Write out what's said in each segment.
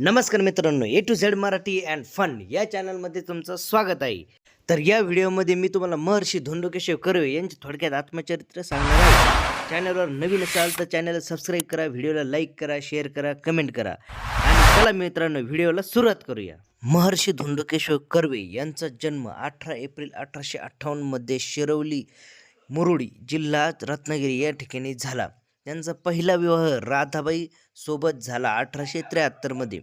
नमस्कार मित्रांनो A to Z Marathi and fun या चॅनलमध्ये तुमचं स्वागत आहे. तर या व्हिडिओमध्ये मी तुम्हाला महर्षी धोंडोकेशव कर्वे यांचे थोडक्यात आत्मचरित्र सांगणार आहे. चॅनलवर नवीन असाल तर चॅनलला सबस्क्राईब करा व्हिडिओला लाईक करा शेअर करा कमेंट करा. आणि चला मित्रांनो व्हिडिओला सुरुवात करूया. महर्षी धोंडोकेशव कर्वे यांचा जन्म अठरा एप्रिल अठराशे अठ्ठावन्नमध्ये शिरवली मुरुडी जिल्हा रत्नागिरी या ठिकाणी झाला. त्यांचा पहिला विवाह राधाबाई सोबत झाला अठराशे त्र्याहत्तरमध्ये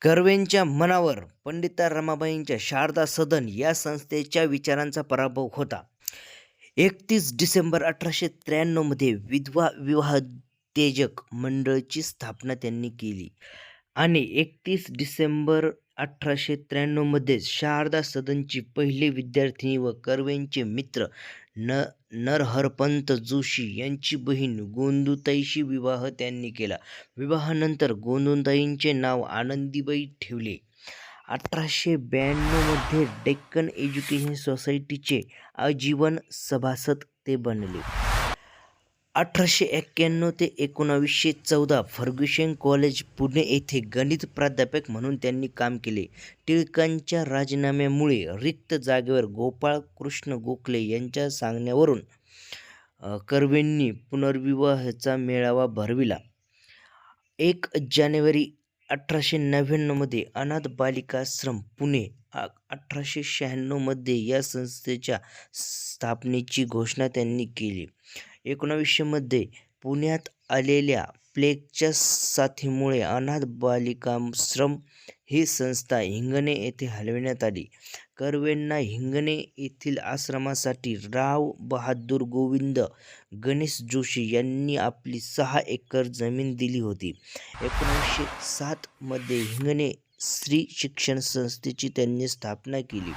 कर्वेंच्या मनावर पंडिता रमाबाईंच्या शारदा सदन या संस्थेच्या विचारांचा पराभव होता. एकतीस डिसेंबर अठराशे त्र्याण्णवमध्ये विधवा विवाह तेजक मंडळची स्थापना त्यांनी केली. आणि एकतीस डिसेंबर अठराशे त्र्याण्णवमध्ये शारदा सदनची पहिली विद्यार्थिनी व कर्वेंचे मित्र न नरहरपंत जोशी यांची बहीण गोंदुताईशी विवाह त्यांनी केला. विवाहानंतर गोंदुताईंचे नाव आनंदीबाई ठेवले. अठराशे ब्याण्णवमध्ये डेक्कन एज्युकेशन सोसायटीचे आजीवन सभासद ते बनले. अठराशे एक्क्याण्णव ते एकोणावीसशे चौदा फर्ग्युशन कॉलेज पुणे येथे गणित प्राध्यापक म्हणून त्यांनी काम केले. टिळकांच्या राजीनाम्यामुळे रिक्त जागेवर गोपाळ कृष्ण गोखले यांच्या सांगण्यावरून कर्वेंनी पुनर्विवाहाचा मेळावा भरविला. एक जानेवारी अठराशे नव्याण्णवमध्ये अनाथ बालिकाश्रम पुणे आ- अठराशे शहाण्णवमध्ये या संस्थेच्या स्थापनेची घोषणा त्यांनी केली. एकोणावीसशेमध्ये पुण्यात आलेल्या प्लेगच्या साथीमुळे अनाथ बालिकाश्रम ही संस्था हिंगणे येथे हलविण्यात आली. कर्वेंना हिंगणे येथील आश्रमासाठी राव बहादूर गोविंद गणेश जोशी यांनी आपली सहा एकर जमीन दिली होती. एकोणीसशे सातमध्ये हिंगणे स्त्री शिक्षण संस्थेची त्यांनी स्थापना केली.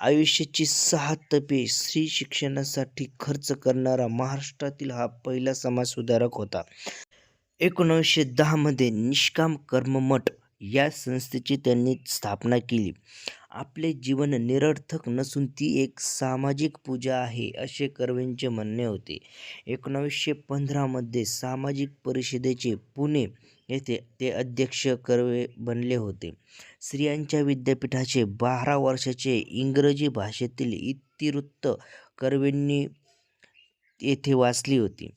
आयुष्याची सहा तपे स्त्री शिक्षणासाठी खर्च करणारा महाराष्ट्रातील हा पहिला समाजसुधारक होता. एकोणीसशे दहामध्ये निष्काम कर्ममठ या संस्थेची त्यांनी स्थापना केली. आपले जीवन निरर्थक नसून ती एक सामाजिक पूजा आहे असे कर्वेंचे म्हणणे होते. एकोणावीसशे पंधरामध्ये सामाजिक परिषदेचे पुणे येथे ते अध्यक्ष कर्वे बनले होते. स्त्रियांच्या विद्यापीठाचे बारा वर्षाचे इंग्रजी भाषेतील इतिवृत्त कर्वेंनी येथे वाचली होती.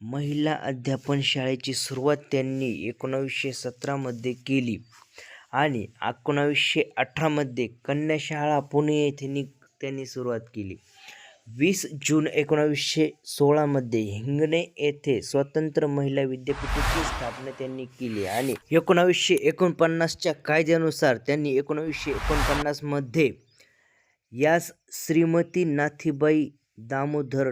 महिला अध्यापन शाळेची सुरुवात त्यांनी एकोणावीसशे सतरामध्ये केली. आणि एकोणावीसशे अठरामध्ये कन्याशाळा पुणे येथे नि त्यांनी सुरुवात केली. वीस जून एकोणावीसशे सोळामध्ये हिंगणे येथे स्वतंत्र महिला विद्यापीठाची स्थापना त्यांनी केली आणि एकोणावीसशे एकोणपन्नासच्या कायद्यानुसार त्यांनी एकोणावीसशे एकोणपन्नासमध्ये यास श्रीमती नाथीबाई दामोदर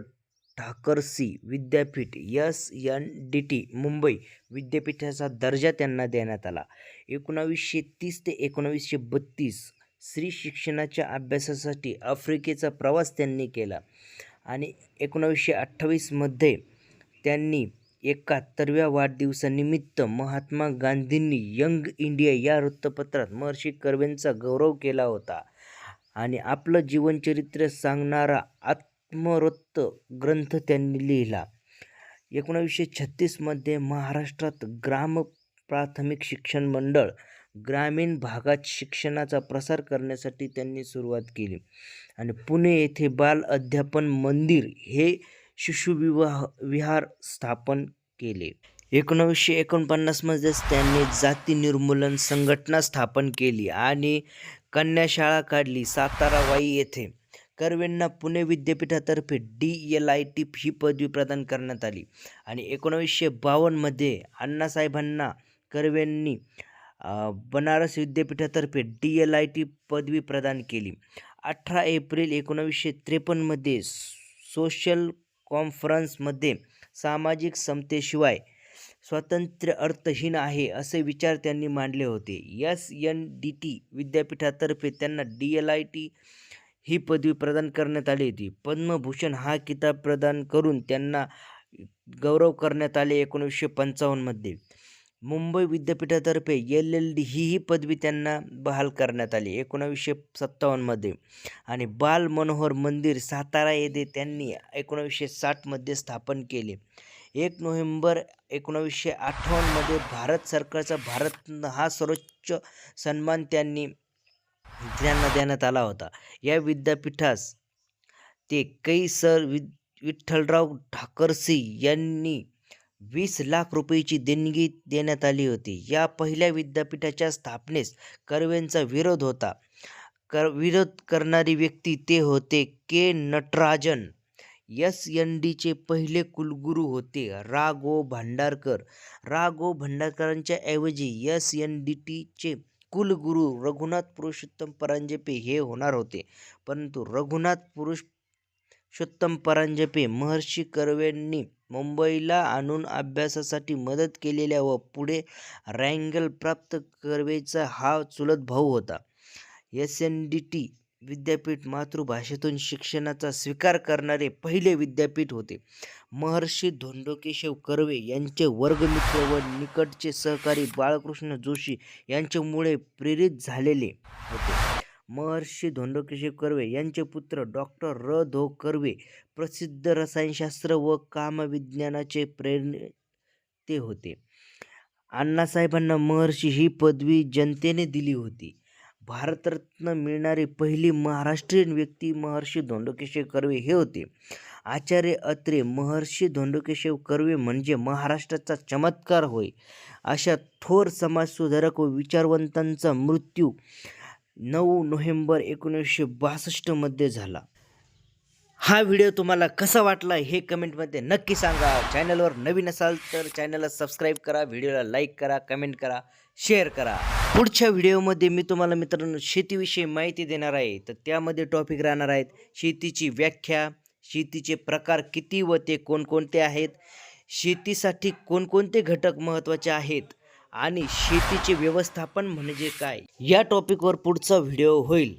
ठाकरसी विद्यापीठ S N D T Mumbai विद्यापीठाचा दर्जा त्यांना देण्यात आला. एकोणावीसशे तीस ते एकोणावीसशे बत्तीस स्त्री शिक्षणाच्या अभ्यासासाठी आफ्रिकेचा प्रवास त्यांनी केला आणि एकोणावीसशे अठ्ठावीसमध्ये त्यांनी एकाहत्तरव्या वाढदिवसानिमित्त महात्मा गांधींनी यंग इंडिया या वृत्तपत्रात महर्षी कर्वेंचा गौरव केला होता. आणि आपलं जीवनचरित्र सांगणारा आत आत्मवृत्त ग्रंथ त्यांनी लिहिला. एकोणावीसशे छत्तीसमध्ये महाराष्ट्रात ग्राम प्राथमिक शिक्षण मंडळ ग्रामीण भागात शिक्षणाचा प्रसार करण्यासाठी त्यांनी सुरुवात केली. आणि पुणे येथे बाल अध्यापन मंदिर हे शिशुविवाह विहार स्थापन केले. एकोणावीसशे एकोणपन्नासमध्येच त्यांनी जाती निर्मूलन संघटना स्थापन केली आणि कन्याशाळा काढली सातारावाई येथे. कर्वेंना पुणे विद्यापीठातर्फे डी एल आय टी ही पदवी प्रदान करण्यात आली. आणि एकोणावीसशे बावन्नमध्ये अण्णासाहेबांना कर्वेंनी बनारस विद्यापीठातर्फे डी एल आय टी पदवी प्रदान केली. अठरा एप्रिल एकोणावीसशे त्रेपन्नमध्ये सोशल कॉन्फरन्समध्ये सामाजिक समतेशिवाय स्वातंत्र्य अर्थहीन आहे असे विचार त्यांनी मांडले होते. एस एन डी टी विद्यापीठातर्फे त्यांना डी एल आय टी ही पदवी प्रदान करण्यात आली होती. पद्मभूषण हा किताब प्रदान करून त्यांना गौरव करण्यात आले एकोणीसशे पंचावन्नमध्ये मुंबई विद्यापीठातर्फे एल एल डी ही ही पदवी त्यांना बहाल करण्यात आली एकोणावीसशे सत्तावन्नमध्ये आणि बाल मनोहर मंदिर सातारा येथे त्यांनी एकोणावीसशे साठमध्ये स्थापन केले. एक नोव्हेंबर एकोणावीसशे अठ्ठावन्नमध्ये भारत सरकारचा भारत हा सर्वोच्च सन्मान त्यांनी त्यांना देण्यात आला होता. या विद्यापीठास ते कै सर वि विठ्ठलराव ठाकरसी यांनी वीस लाख रुपयाची देणगी देण्यात आली होती. या पहिल्या विद्यापीठाच्या स्थापनेस कर्वेंचा विरोध होता. कर विरोध करणारी व्यक्ती ते होते. के. नटराजन. एस एन डीचे पहिले कुलगुरू होते. रा गो भांडारकर. रा गो भांडारकरांच्या ऐवजी एस एन डी टीचे कुलगुरू रघुनाथ पुरुषोत्तम परांजपे हे होणार होते. परंतु रघुनाथ पुरुषोत्तम परांजपे महर्षी कर्वेंनी मुंबईला आणून अभ्यासासाठी मदत केलेल्या व पुढे रँगल प्राप्त कर्वेचा हा चुलत भाऊ होता. एस एन डी टी विद्यापीठ मातृभाषेतून शिक्षणाचा स्वीकार करणारे पहिले विद्यापीठ होते. महर्षी धोंडोकेशव कर्वे यांचे वर्गमित्र व निकटचे सहकारी बाळकृष्ण जोशी यांच्यामुळे प्रेरित झालेले होते. महर्षी धोंडोकेशव कर्वे यांचे पुत्र डॉक्टर र. धो. कर्वे प्रसिद्ध रसायनशास्त्र व कामविज्ञानाचे प्रेरणे होते. अण्णासाहेबांना महर्षी ही पदवी जनतेने दिली होती. भारतरत्न मिळणारी पहिली महाराष्ट्रीयन व्यक्ती महर्षी धोंडोकेशव कर्वे हे होते. आचार्य अत्रे महर्षी धोंडोकेशव कर्वे म्हणजे महाराष्ट्राचा चमत्कार होय. अशा थोर समाजसुधारक व विचारवंतांचा मृत्यू नऊ नोव्हेंबर एकोणीसशे बासष्टमध्ये झाला. हा व्हिडिओ तुम्हाला कसा वाटला हे कमेंटमध्ये नक्की सांगा. चॅनलवर नवीन असाल तर चॅनलला सबस्क्राईब करा व्हिडिओला लाईक करा कमेंट करा शेअर करा. पुढच्या व्हिडिओमध्ये मी तुम्हाला मित्रांनो शेतीविषयी माहिती देणार आहे. तर त्यामध्ये टॉपिक राहणार आहेत शेतीची व्याख्या शेतीचे प्रकार किती व ते कोणकोणते आहेत शेतीसाठी कोणकोणते घटक महत्त्वाचे आहेत आणि शेतीचे व्यवस्थापन म्हणजे काय? या टॉपिकवर पुढचा व्हिडिओ होईल.